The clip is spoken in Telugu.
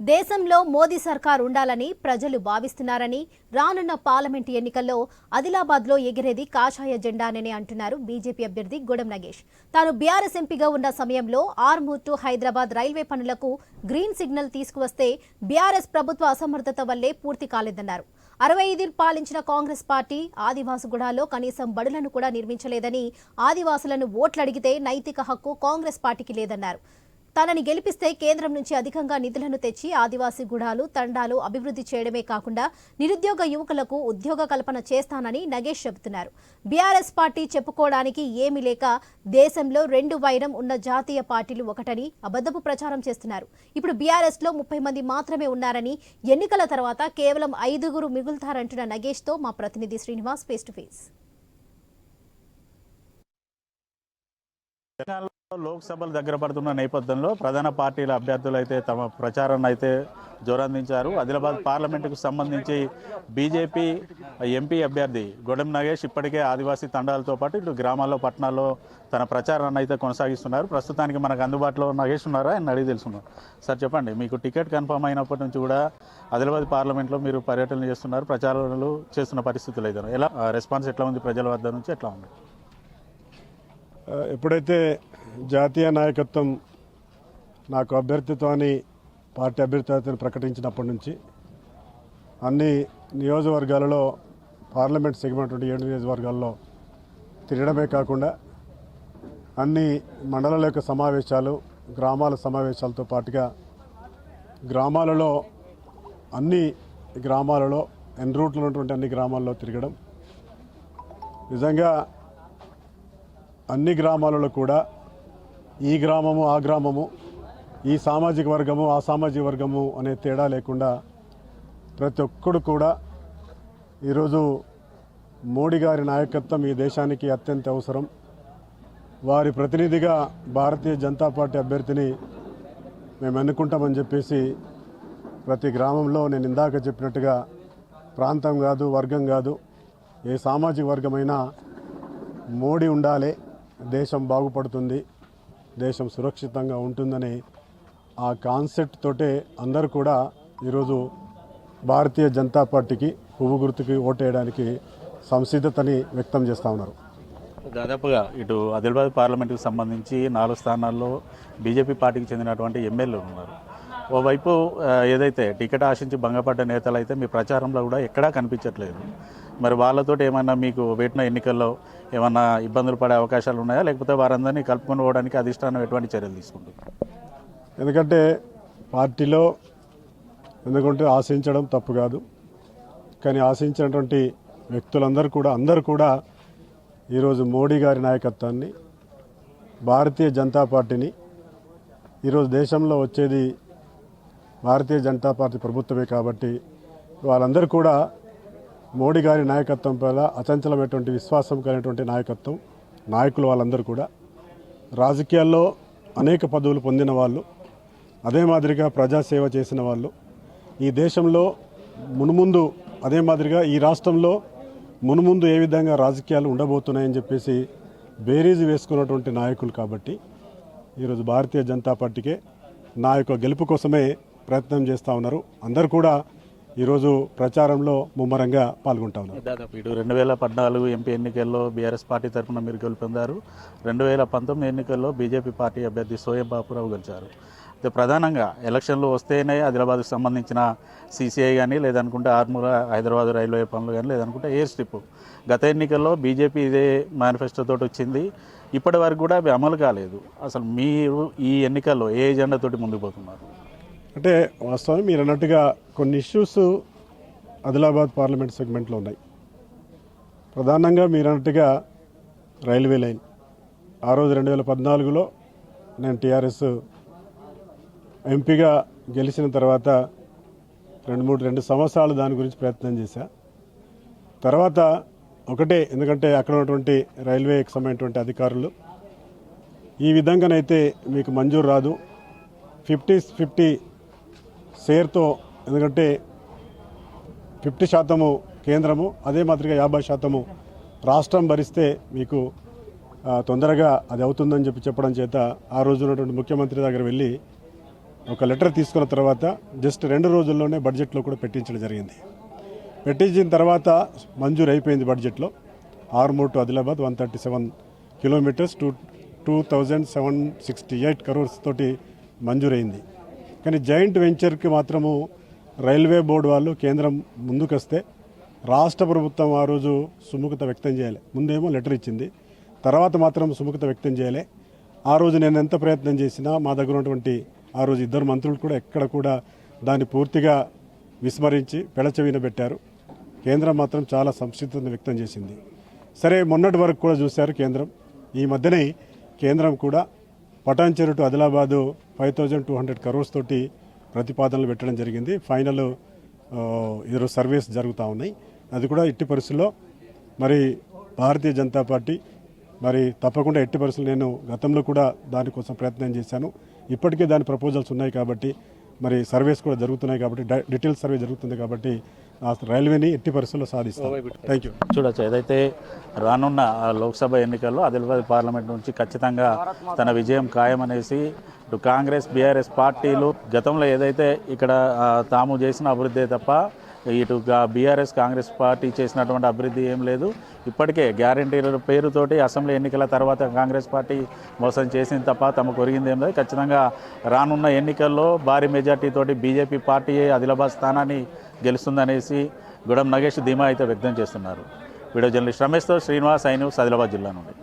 దేశంలో మోదీ సర్కార్ ఉండాలని ప్రజలు భావిస్తున్నారని రానున్న పార్లమెంట్ ఎన్నికల్లో ఆదిలాబాద్లో ఎగిరేది కాషాయ జెండానని అంటున్నారు బీజేపీ అభ్యర్థి గూడెం నగేష్. తాను బీఆర్ఎస్ ఎంపీగా ఉన్న సమయంలో ఆర్మూర్ టు హైదరాబాద్ రైల్వే పనులకు గ్రీన్ సిగ్నల్ తీసుకువస్తే బీఆర్ఎస్ ప్రభుత్వ అసమర్థత వల్లే పూర్తి కాలేదన్నారు. అరవై ఐదు పాలించిన కాంగ్రెస్ పార్టీ ఆదివాసుగూడలో కనీసం బడులను కూడా నిర్మించలేదని ఆదివాసులను ఓట్లడిగితే నైతిక హక్కు కాంగ్రెస్ పార్టీకి లేదన్నారు. తనని గెలిపిస్తే కేంద్రం నుంచి అధికంగా నిధులను తెచ్చి ఆదివాసీ గుడాలు తండాలు అభివృద్ధి చేయడమే కాకుండా నిరుద్యోగ యువకులకు ఉద్యోగ కల్పన చేస్తానని నగేష్ చెబుతున్నారు. బీఆర్ఎస్ పార్టీ చెప్పుకోవడానికి ఏమీ లేక దేశంలో రెండు వైరం ఉన్న జాతీయ పార్టీలు ఒకటని అబద్ధపు ప్రచారం చేస్తున్నారు. ఇప్పుడు బీఆర్ఎస్లో ముప్పై మంది మాత్రమే ఉన్నారని ఎన్నికల తర్వాత కేవలం ఐదుగురు మిగులుతారంటున్న నగేష్తో మా ప్రతినిధి శ్రీనివాస్ ఫేస్ టు ఫేస్ తెలంగాణలో లోక్సభలు దగ్గర పడుతున్న నేపథ్యంలో ప్రధాన పార్టీల అభ్యర్థులు అయితే తమ ప్రచారాన్ని అయితే జోరందించారు. ఆదిలాబాద్ పార్లమెంటుకు సంబంధించి బీజేపీ ఎంపీ అభ్యర్థి గొడెం నగేష్ ఇప్పటికే ఆదివాసీ తండాలతో పాటు ఇటు గ్రామాల్లో పట్టణాల్లో తన ప్రచారాన్ని అయితే కొనసాగిస్తున్నారు. ప్రస్తుతానికి మనకు అందుబాటులో నగేష్ ఉన్నారా? ఆయన అడిగి తెలుసుకున్నారు సార్ చెప్పండి. మీకు టికెట్ కన్ఫర్మ్ అయినప్పటి నుంచి కూడా ఆదిలాబాద్ పార్లమెంట్లో మీరు పర్యటనలు చేస్తున్నారు ప్రచారాలు చేస్తున్న పరిస్థితులు అయితే ఎలా? రెస్పాన్స్ ఎట్లా ఉంది? ప్రజల వద్ద నుంచి ఎట్లా ఉంది? ఎప్పుడైతే జాతీయ నాయకత్వం నాకు అభ్యర్థిత్వాన్ని పార్టీ అభ్యర్థిత్వాన్ని ప్రకటించినప్పటి నుంచి అన్ని నియోజకవర్గాలలో పార్లమెంట్ సెగ్మెంట్ ఏడు నియోజకవర్గాల్లో తిరగడమే కాకుండా అన్ని మండలాల యొక్క సమావేశాలు గ్రామాల సమావేశాలతో పాటుగా గ్రామాలలో అన్ని గ్రామాలలో ఎన్ రూట్లో ఉన్నటువంటి అన్ని గ్రామాల్లో తిరగడం. నిజంగా అన్ని గ్రామాలలో కూడా ఈ గ్రామము ఆ గ్రామము ఈ సామాజిక వర్గము ఆ సామాజిక వర్గము అనే తేడా లేకుండా ప్రతి ఒక్కడు కూడా ఈరోజు మోడీ గారి నాయకత్వం ఈ దేశానికి అత్యంత అవసరం. వారి ప్రతినిధిగా భారతీయ జనతా పార్టీ అభ్యర్థిని మేము ఎన్నుకుంటామని చెప్పేసి ప్రతి గ్రామంలో నేను ఇందాక చెప్పినట్టుగా ప్రాంతం కాదు వర్గం కాదు ఏ సామాజిక వర్గమైనా మోడీ ఉండాలి దేశం బాగుపడుతుంది. దేశం సురక్షితంగా ఉంటుందని ఆ కాన్సెప్ట్ తోటే అందరూ కూడా ఈరోజు భారతీయ జనతా పార్టీకి పువ్వు గుర్తుకి ఓటేయడానికి సంసిద్ధతని వ్యక్తం చేస్తూ ఉన్నారు. దాదాపుగా ఇటు ఆదిలాబాద్ పార్లమెంటుకు సంబంధించి నాలుగు స్థానాల్లో బీజేపీ పార్టీకి చెందినటువంటి ఎమ్మెల్యేలు ఉన్నారు. ఓవైపు ఏదైతే టికెట్ ఆశించి భంగపడ్డ నేతలు అయితే మీ ప్రచారంలో కూడా ఎక్కడా కనిపించట్లేదు. మరి వాళ్ళతో ఏమైనా మీకు పెట్టిన ఎన్నికల్లో ఏమైనా ఇబ్బందులు పడే అవకాశాలు ఉన్నాయా? లేకపోతే వారందరినీ కలుపుకొని పోవడానికి అధిష్టానం ఎటువంటి చర్యలు తీసుకుంటుంది? ఎందుకంటే పార్టీలో ఎందుకంటే ఆశించడం తప్పు కాదు. కానీ ఆశించినటువంటి వ్యక్తులందరూ కూడా అందరూ కూడా ఈరోజు మోడీ గారి నాయకత్వాన్ని భారతీయ జనతా పార్టీని ఈరోజు దేశంలో వచ్చేది భారతీయ జనతా పార్టీ ప్రభుత్వమే కాబట్టి వాళ్ళందరూ కూడా మోడీ గారి నాయకత్వం పైన అచంచలమైనటువంటి విశ్వాసం కలిగినటువంటి నాయకత్వం నాయకులు వాళ్ళందరూ కూడా. రాజకీయాల్లో అనేక పదవులు పొందిన వాళ్ళు అదే మాదిరిగా ప్రజాసేవ చేసిన వాళ్ళు. ఈ దేశంలో మునుముందు అదే మాదిరిగా ఈ రాష్ట్రంలో మునుముందు ఏ విధంగా రాజకీయాలు ఉండబోతున్నాయని చెప్పేసి బేరీజు వేసుకున్నటువంటి నాయకులు కాబట్టి ఈరోజు భారతీయ జనతా పార్టీకే నా యొక్క గెలుపు కోసమే ప్రయత్నం చేస్తూ ఉన్నారు. అందరూ కూడా ఈరోజు ప్రచారంలో ముమ్మరంగా పాల్గొంటా ఉన్నారు. దాదాపు ఇటు రెండు వేల పద్నాలుగు ఎంపీ ఎన్నికల్లో బీఆర్ఎస్ పార్టీ తరఫున మీరు గెలుపొందారు. రెండు వేల పంతొమ్మిది ఎన్నికల్లో బీజేపీ పార్టీ అభ్యర్థి సోయం బాపురావు గెలిచారు. అయితే ప్రధానంగా ఎలక్షన్లు వస్తేనే ఆదిలాబాద్కు సంబంధించిన సీసీఐ కానీ లేదనుకుంటే ఆర్మూర్ హైదరాబాద్ రైల్వే పనులు కానీ లేదనుకుంటే ఎయిర్ స్ట్రిప్. గత ఎన్నికల్లో బీజేపీ ఇదే మేనిఫెస్టోతో వచ్చింది. ఇప్పటి వరకు కూడా అవి అమలు కాలేదు. అసలు మీరు ఈ ఎన్నికల్లో ఏ ఎజెండాతోటి ముందుకు పోతున్నారు? అంటే వాస్తవానికి మీరు అన్నట్టుగా కొన్ని ఇష్యూస్ ఆదిలాబాద్ పార్లమెంట్ సెగ్మెంట్లో ఉన్నాయి. ప్రధానంగా మీరు అన్నట్టుగా రైల్వే లైన్. ఆ రోజు రెండు వేల పద్నాలుగులో నేను టీఆర్ఎస్ ఎంపీగా గెలిచిన తర్వాత రెండు మూడు రెండు సంవత్సరాలు దాని గురించి ప్రయత్నం చేశా. తర్వాత ఒకటే ఎందుకంటే అక్కడ ఉన్నటువంటి రైల్వేకి సంబంధించినటువంటి అధికారులు ఈ విధంగానైతే మీకు మంజూరు రాదు. ఫిఫ్టీ ఫిఫ్టీ షేర్తో ఎందుకంటే ఫిఫ్టీ శాతము కేంద్రము అదే మాదిరిగా యాభై శాతము రాష్ట్రం భరిస్తే మీకు తొందరగా అది అవుతుందని చెప్పి చెప్పడం చేత ఆ రోజు ఉన్నటువంటి ముఖ్యమంత్రి దగ్గర వెళ్ళి ఒక లెటర్ తీసుకున్న తర్వాత జస్ట్ రెండు రోజుల్లోనే బడ్జెట్లో కూడా పెట్టించడం జరిగింది. పెట్టించిన తర్వాత మంజూరు అయిపోయింది బడ్జెట్లో. Armoor to Adilabad one thirty seven kilometres two two thousand seven sixty eight crores తోటి మంజూరైంది. కానీ జాయింట్ వెంచర్కి మాత్రము రైల్వే బోర్డు వాళ్ళు కేంద్రం ముందుకొస్తే రాష్ట్ర ప్రభుత్వం ఆ రోజు సుముఖత వ్యక్తం చేయాలి. ముందేమో లెటర్ ఇచ్చింది. తర్వాత మాత్రం సుముఖత వ్యక్తం చేయాలి. ఆ రోజు నేను ఎంత ప్రయత్నం చేసినా మా దగ్గర ఉన్నటువంటి ఆ రోజు ఇద్దరు మంత్రులు కూడా ఎక్కడ కూడా దాన్ని పూర్తిగా విస్మరించి పెడచెవిన పెట్టారు. కేంద్రం మాత్రం చాలా సంసిద్ధతను వ్యక్తం చేసింది. సరే మొన్నటి వరకు కూడా చూశారు కేంద్రం. ఈ మధ్యనే కేంద్రం కూడా Patancheru to Adilabad five thousand two hundred crores తోటి ప్రతిపాదనలు పెట్టడం జరిగింది. ఫైనల్ ఆ, ఈరోజు సర్వేస్ జరుగుతూ ఉన్నాయి. అది కూడా ఎట్టి పరిస్థితుల్లో మరి భారతీయ జనతా పార్టీ మరి తప్పకుండా ఎట్టి పరిస్థితులు నేను గతంలో కూడా దానికోసం ప్రయత్నం చేశాను. ఇప్పటికే దాని ప్రపోజల్స్ ఉన్నాయి కాబట్టి మరి సర్వేస్ కూడా జరుగుతున్నాయి కాబట్టి డై- డీటెయిల్ సర్వే జరుగుతుంది కాబట్టి ఆ రైల్వేని ఎట్టి పరిస్థితుల్లో సాధిస్తాం. థ్యాంక్ యూ చూడొచ్చు. ఏదైతే రానున్న ఆ లోక్సభ ఎన్నికల్లో ఆదిలాబాద్ పార్లమెంట్ నుంచి ఖచ్చితంగా తన విజయం ఖాయమనేసి ఇటు కాంగ్రెస్ బీఆర్ఎస్ పార్టీలు గతంలో ఏదైతే ఇక్కడ తాము చేసిన అభివృద్ధి తప్ప ఇటు బీఆర్ఎస్ కాంగ్రెస్ పార్టీ చేసినటువంటి అభివృద్ధి ఏం లేదు. ఇప్పటికే గ్యారంటీల పేరుతోటి అసెంబ్లీ ఎన్నికల తర్వాత కాంగ్రెస్ పార్టీ మోసం చేసింది తప్ప తమకు ఒరిగింది ఏం లేదు. ఖచ్చితంగా రానున్న ఎన్నికల్లో భారీ మెజార్టీతోటి బీజేపీ పార్టీ ఆదిలాబాద్ స్థానాన్ని గెలుస్తుందనేసి గుడం నగేష్ ధీమా అయితే వ్యక్తం చేస్తున్నారు. వీడియో జర్నలిస్ట్ రమేష్తో శ్రీనివాస్ ఐ న్యూస్ ఆదిలాబాద్ జిల్లా నుండి.